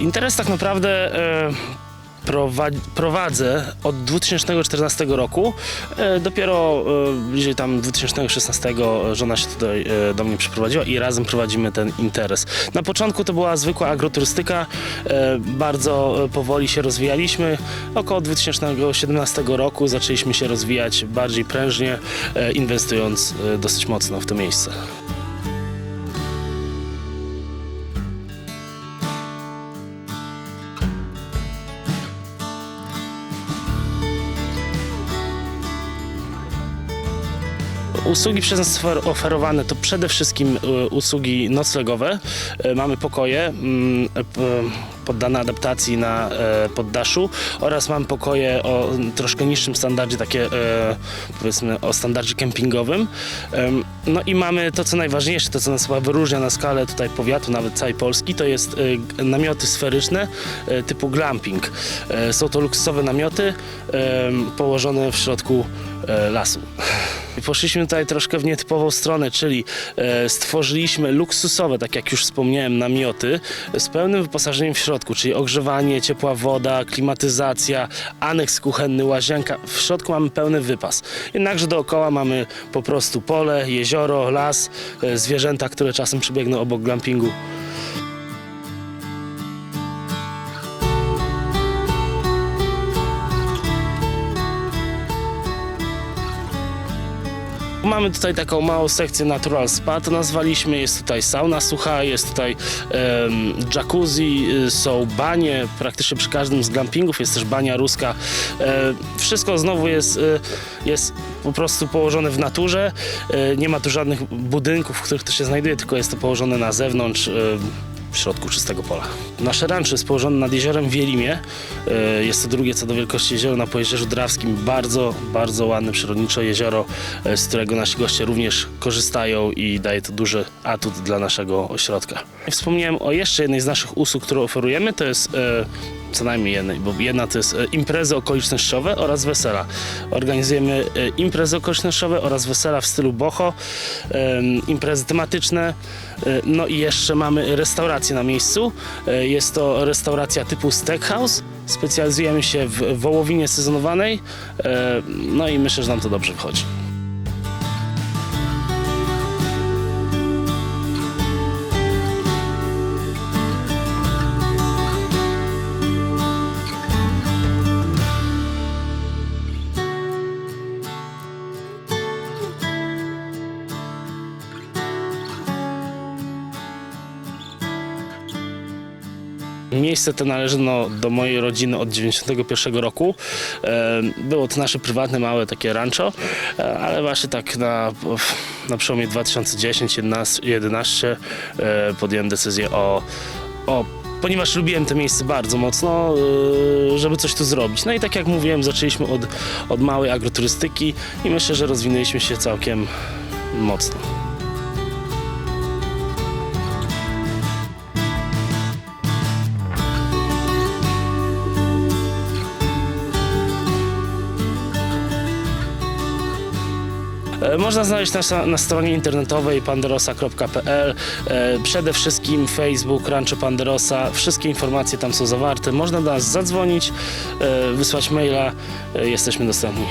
Interes tak naprawdę e, prowa- prowadzę od 2014 roku. E, dopiero e, bliżej tam 2016 żona się tutaj do mnie przyprowadziła i razem prowadzimy ten interes. Na początku to była zwykła agroturystyka, bardzo powoli się rozwijaliśmy. Około 2017 roku zaczęliśmy się rozwijać bardziej prężnie, inwestując dosyć mocno w to miejsce. Usługi przez nas ofer- oferowane to przede wszystkim e, usługi noclegowe. E, Mamy pokoje mm, e, poddane adaptacji na poddaszu oraz mam pokoje o troszkę niższym standardzie, takie powiedzmy o standardzie kempingowym. Em, No i mamy to, co najważniejsze, to co nas wyróżnia na skalę tutaj powiatu, nawet całej Polski, to jest namioty sferyczne typu glamping. Są to luksusowe namioty położone w środku lasu. Poszliśmy tutaj troszkę w nietypową stronę, czyli e, stworzyliśmy luksusowe, tak jak już wspomniałem, namioty z pełnym wyposażeniem w środku, czyli ogrzewanie, ciepła woda, klimatyzacja, aneks kuchenny, łazienka. W środku mamy pełny wypas. Jednakże dookoła mamy po prostu pole, jezioro, las, e, zwierzęta, które czasem przebiegną obok glampingu. Mamy tutaj taką małą sekcję Natural Spa, to nazwaliśmy. Jest tutaj sauna sucha, jest tutaj em, jacuzzi, y, są banie praktycznie przy każdym z glampingów, jest też bania ruska. E, wszystko znowu jest, y, jest po prostu położone w naturze. E, nie ma tu żadnych budynków, w których to się znajduje, tylko jest to położone na zewnątrz. e, w środku czystego pola. Nasze rancho jest położone nad jeziorem Wielimie. E, Jest to drugie co do wielkości jezioro na Pojezierzu Drawskim. Bardzo, bardzo ładne przyrodnicze jezioro, e, z którego nasi goście również korzystają i daje to duży atut dla naszego ośrodka. Wspomniałem o jeszcze jednej z naszych usług, którą oferujemy, to jest e, co najmniej jednej, bo jedna to jest e, imprezy okolicznościowe oraz wesela. Organizujemy e, imprezy okolicznościowe oraz wesela w stylu boho, imprezy tematyczne, e, no i jeszcze mamy restaurację na miejscu. Jest to restauracja typu steakhouse. Specjalizujemy się w wołowinie sezonowanej, no i myślę, że nam to dobrze wychodzi. Miejsce to należy no, do mojej rodziny od 91 roku. E, Było to nasze prywatne, małe takie rancho, e, ale właśnie tak na, na przełomie 2010-2011 e, podjąłem decyzję o, o ponieważ lubiłem to miejsce bardzo mocno, żeby coś tu zrobić. No i tak jak mówiłem, zaczęliśmy od, od małej agroturystyki i myślę, że rozwinęliśmy się całkiem mocno. Można znaleźć nas na, stronie internetowej panderosa.pl. E, Przede wszystkim Facebook, Rancho Panderosa. Wszystkie informacje tam są zawarte. Można do nas zadzwonić, e, wysłać maila. E, Jesteśmy dostępni.